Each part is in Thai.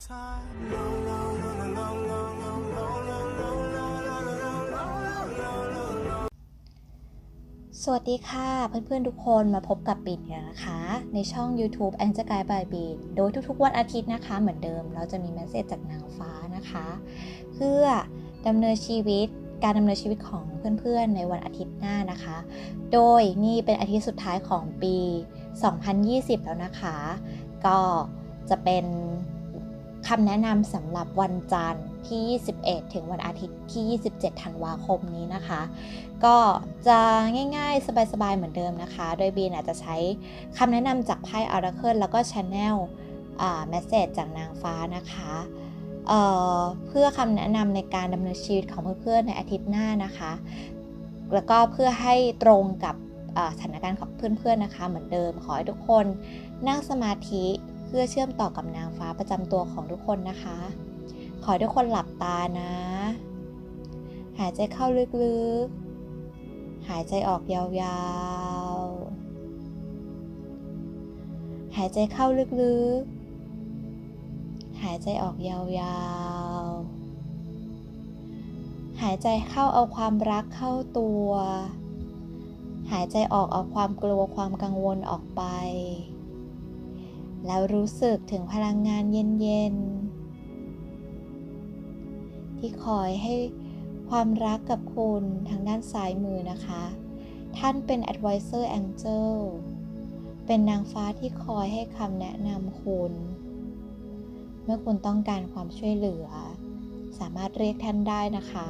สวัสดีค่ะเพื่อนๆทุกคนมาพบกับปิ่นกันนะคะ ในช่อง YouTube a n g e l Guide by ปิ่นโดยทุกๆวันอาทิตย์นะคะ เหมือนเดิมเราจะมีเมสเซจจากนางฟ้านะคะ เพื่อดำเนินชีวิตการดำเนินชีวิตของเพื่อนๆ ในวันอาทิตย์หน้านะคะ โดยนี่เป็นอาทิตย์สุดท้ายของปี 2020 แล้วนะคะ ก็จะเป็น คำแนะนำสำหรับวันจันทร์ที่ 21 ถึงวันอาทิตย์ที่ 27 ธันวาคมนี้นะคะ ก็จะง่ายๆ สบายๆ เหมือนเดิมนะคะ โดยบีนอาจจะใช้คำแนะนำจากไพ่ Oracle แล้วก็ช Channel แมสเซจจากนางฟ้านะคะเเพื่อคำแนะนำในการดำเนินชีวิตของเพื่อนๆ ในอาทิตย์หน้านะคะ แล้วก็เพื่อให้ตรงกับสถานการณ์ของเพื่อนๆ นะคะ เหมือนเดิม ขอให้ทุกคนนั่งสมาธิ เพื่อเชื่อมต่อกับนางฟ้าประจำตัวของทุกคนนะคะ ขอให้ทุกคนหลับตานะ หายใจเข้าลึกๆ หายใจออกยาวๆ หายใจเข้าลึกๆ หายใจออกยาวๆ หายใจเข้าเอาความรักเข้าตัว หายใจออกเอาความกลัวความกังวลออกไป แล้วรู้สึกถึงพลังงานเย็นๆ ที่คอยให้ความรักกับคุณทางด้านซ้ายมือนะคะ ท่านเป็น Advisor Angel เป็นนางฟ้าที่คอยให้คำแนะนำคุณ เมื่อคุณต้องการความช่วยเหลือ สามารถเรียกท่านได้นะคะ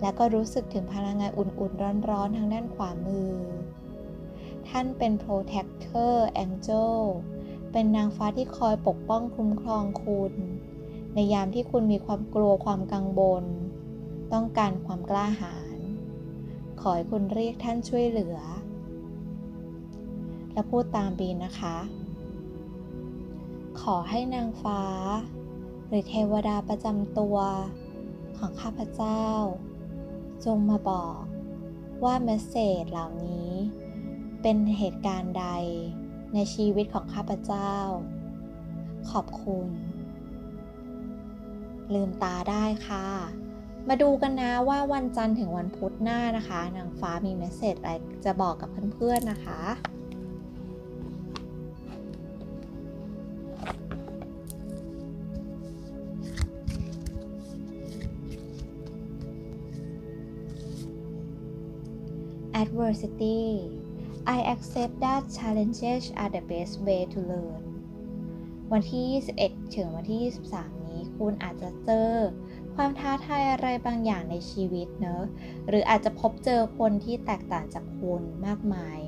แล้วก็รู้สึกถึงพลังงานอุ่นๆ ร้อนๆ ทางด้านขวามือ ท่านเป็น protector angel เป็นนางฟ้าที่คอยปกป้องคุ้มครองคุณ ในยามที่คุณมีความกลัวความกังวล ต้องการความกล้าหาญ ขอให้คุณเรียกท่านช่วยเหลือ และพูดตามบีนนะคะ ขอให้นางฟ้า หรือเทวดาประจำตัว ของข้าพเจ้า จงมาบอกว่าเมสเซจเหล่านี้ เป็นเหตุการณ์ใดในชีวิตของข้าพเจ้า ขอบคุณ ลืมตาได้ค่ะ มาดูกันนะว่าวันจันทร์ถึงวันพุธหน้านะคะ นางฟ้ามีเมสเซจอะไรจะบอกกับเพื่อนๆนะคะ adversity I accept that challenges are the best way to learn วันที่ 21 ถึงวันที่ 23 นี้ คุณอาจจะเจอความท้าทายอะไรบางอย่างในชีวิตเนอะ หรืออาจจะพบเจอคนที่แตกต่างจากคุณมากมาย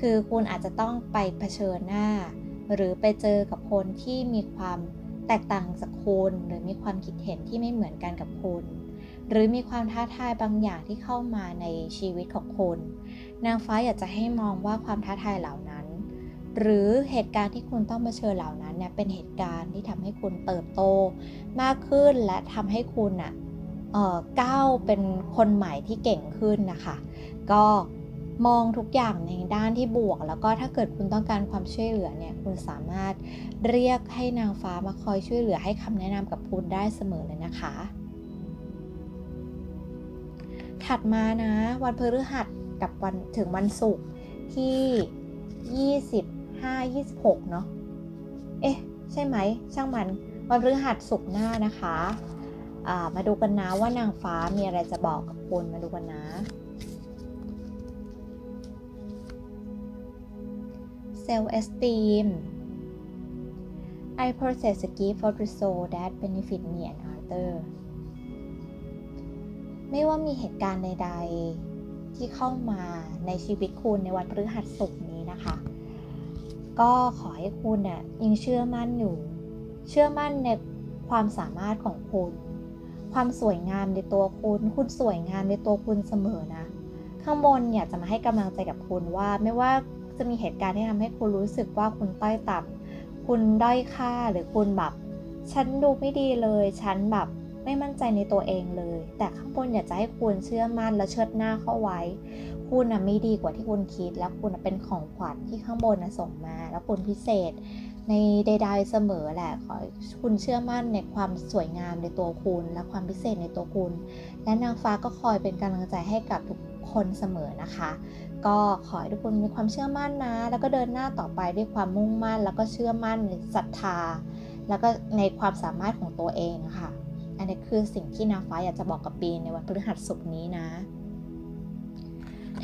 คือคุณอาจจะต้องไปเผชิญหน้า หรือไปเจอกับคนที่มีความแตกต่างจากคุณ หรือมีความคิดเห็นที่ไม่เหมือนกันกับคุณ หรือมีความท้าทายบางอย่างที่เข้ามาในชีวิตของคุณ นางฟ้าอยากจะให้มองว่าความท้าทายเหล่านั้น หรือเหตุการณ์ที่คุณต้องเผชิญเหล่านั้นเนี่ยเป็นเหตุการณ์ที่ทำให้คุณเติบโต มากขึ้นและทำให้คุณอะก้าวเป็นคนใหม่ที่เก่งขึ้นนะคะ ก็มองทุกอย่างในด้านที่บวก แล้วก็ถ้าเกิดคุณต้องการความช่วยเหลือเนี่ยคุณสามารถเรียกให้นางฟ้ามาคอยช่วยเหลือให้คำแนะนำกับคุณได้เสมอเลยนะคะ ถัดมานะ วันพฤหัสกับวันถึงวันศุกร์ที่ 25 26 เนาะเอ๊ะ ใช่ไหม ช่างมัน วันพฤหัสศุกร์หน้านะคะมาดูกันนะว่านางฟ้ามีอะไรจะบอกกับคุณมาดูกันนะ self esteem I possess a gift for the soul that benefit me and others ไม่ว่ามีเหตุการณ์ใด ๆ ที่เข้ามาในชีวิตคุณในวันพฤหัสศุกร์นี้นะคะ ก็ขอให้คุณเนี่ยยังเชื่อมั่นอยู่ เชื่อมั่นในความสามารถของคุณ ความสวยงามในตัวคุณ คุณสวยงามในตัวคุณเสมอนะ ข้างบนอยากจะมาให้กำลังใจกับคุณว่า ไม่ว่าจะมีเหตุการณ์ที่ทำให้คุณรู้สึกว่าคุณต้อยต่ำคุณด้อยค่าหรือคุณแบบฉันดูไม่ดีเลย ฉันแบบ ไม่มั่นใจในตัวเองเลย แต่ข้างบนอยากจะให้คุณเชื่อมั่นและเชิดหน้าเข้าไว้ คุณนะไม่ดีกว่าที่คุณคิด แล้วคุณนะเป็นของขวัญที่ข้างบนนะส่งมา แล้วคุณพิเศษ ในใดๆเสมอแหละขอคุณเชื่อมั่นในความสวยงามในตัวคุณ และความพิเศษในตัวคุณ และนางฟ้าก็คอยเป็นกำลังใจให้กับทุกคนเสมอนะคะ ก็ขอให้ทุกคนมีความเชื่อมั่นนะ แล้วก็เดินหน้าต่อไปด้วยความมุ่งมั่น แล้วก็เชื่อมั่นในศรัทธา แล้วก็ในความสามารถของตัวเองค่ะ อันนี้คือสิ่งที่นางฟ้าอยากจะบอกกับปีนในวันพฤหัสศุกร์นี้นะ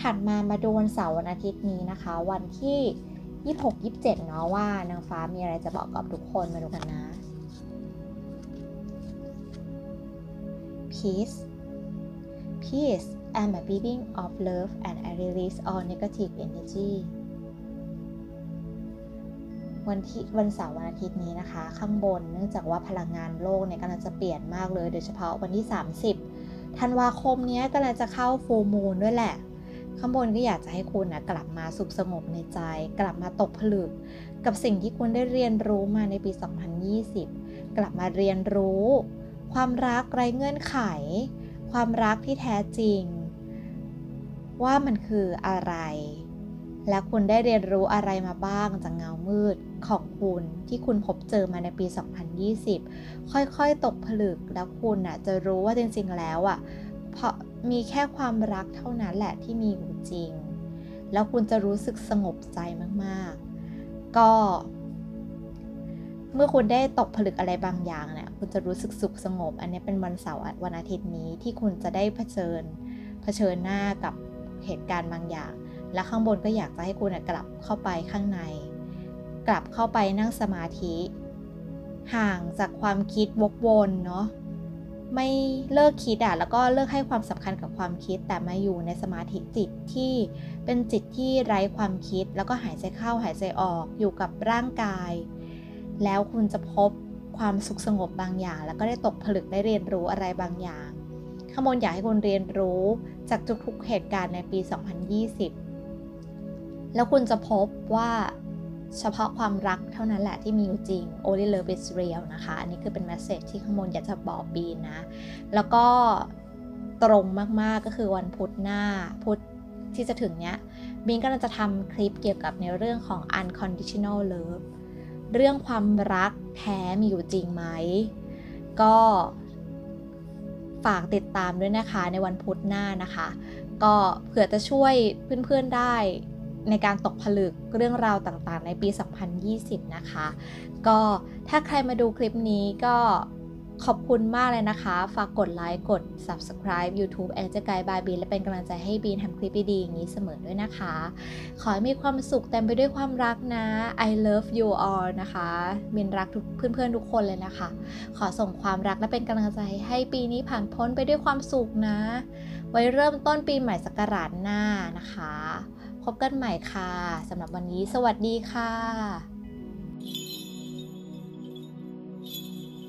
ถัดมามาดูวันเสาร์วันอาทิตย์นี้นะคะ วันที่26 27เนาะว่านางฟ้ามีอะไรจะบอกกับทุกคนมาดูกันนะ Peace Peace I'm a being of love and I release all negative energy วันที่วันเสาร์วันอาทิตย์นี้นะคะ ข้างบนเนื่องจากว่าพลังงานโลกเนี่ยกำลังจะเปลี่ยนมากเลย โดยเฉพาะวันที่ 30ธันวาคมนี้กำลังจะเข้าฟูมูลด้วยแหละ ข้างบนก็อยากจะให้คุณนะกลับมาสุขสงบในใจ กลับมาตกผลึก กับสิ่งที่คุณได้เรียนรู้มาในปี 2020 กลับมาเรียนรู้ ความรักไร้เงื่อนไข ความรักที่แท้จริง ว่ามันคืออะไร และคุณได้เรียนรู้อะไรมาบ้างจากเงามืดของคุณที่คุณพบเจอมาในปี 2020 ค่อยๆ ตกผลึกแล้วคุณน่ะจะรู้ว่าจริงๆ แล้วอะเพราะมีแค่ความรักเท่านั้นแหละที่มีอยู่จริง แล้วคุณจะรู้สึกสงบใจมากๆ ก็ เมื่อคุณได้ตกผลึกอะไรบางอย่างเนี่ยคุณจะรู้สึกสุขสงบ อันนี้เป็นวันเสาร์วันอาทิตย์นี้ที่คุณจะได้เผชิญเผชิญหน้ากับเหตุการณ์บางอย่าง และข้างบนก็อยากจะให้คุณกลับเข้าไปข้างใน กลับเข้าไปนั่งสมาธิ ห่างจากความคิดวกวนเนาะไม่เลิกคิดอะแล้วก็เลิกให้ความสำคัญกับความคิด แต่มาอยู่ในสมาธิจิตที่เป็นจิตที่ไร้ความคิด แล้วก็หายใจเข้าหายใจออกอยู่กับร่างกาย แล้วคุณจะพบความสุขสงบบางอย่าง แล้วก็ได้ตกผลึกได้เรียนรู้อะไรบางอย่างข้างบนอยากให้คุณเรียนรู้จากทุกๆเหตุการณ์ในปี 2020 แล้วคุณจะพบว่าเฉพาะความรักเท่านั้นแหละที่มีอยู่จริง only love is real นะคะ อันนี้คือเป็น message ที่ข้างบนอยากจะบอกบีนนะ แล้วก็ตรงมากๆก็คือวันพุธหน้า พุธที่จะถึงเนี้ยบีนก็จะทำคลิปเกี่ยวกับในเรื่องของ unconditional love เรื่องความรักแท้มีอยู่จริงไหม ก็ฝากติดตามด้วยนะคะในวันพุธหน้านะคะ ก็เผื่อจะช่วยเพื่อนๆได้ ในการตกผลึกเรื่องราวต่างๆ ในปี 2020 นะคะ ก็ถ้าใครมาดูคลิปนี้ก็ขอบคุณมากเลยนะคะ ฝากกดไลค์ กด subscribe YouTube แอนเจอร์ไกด์บายบีและเป็นกำลังใจให้บีนทำคลิปดีๆอย่างนี้เสมอด้วยนะคะ ขอให้มีความสุขเต็มไปด้วยความรักนะ I love you all นะคะบินรักทุกเพื่อนๆทุกคนเลยนะคะ ขอส่งความรักและเป็นกำลังใจให้ปีนี้ผ่านพ้นไปด้วยความสุขนะ ไว้เริ่มต้นปีใหม่ศักราชหน้านะคะ พบกันใหม่ค่ะสำหรับวันนี้ สวัสดีค่ะ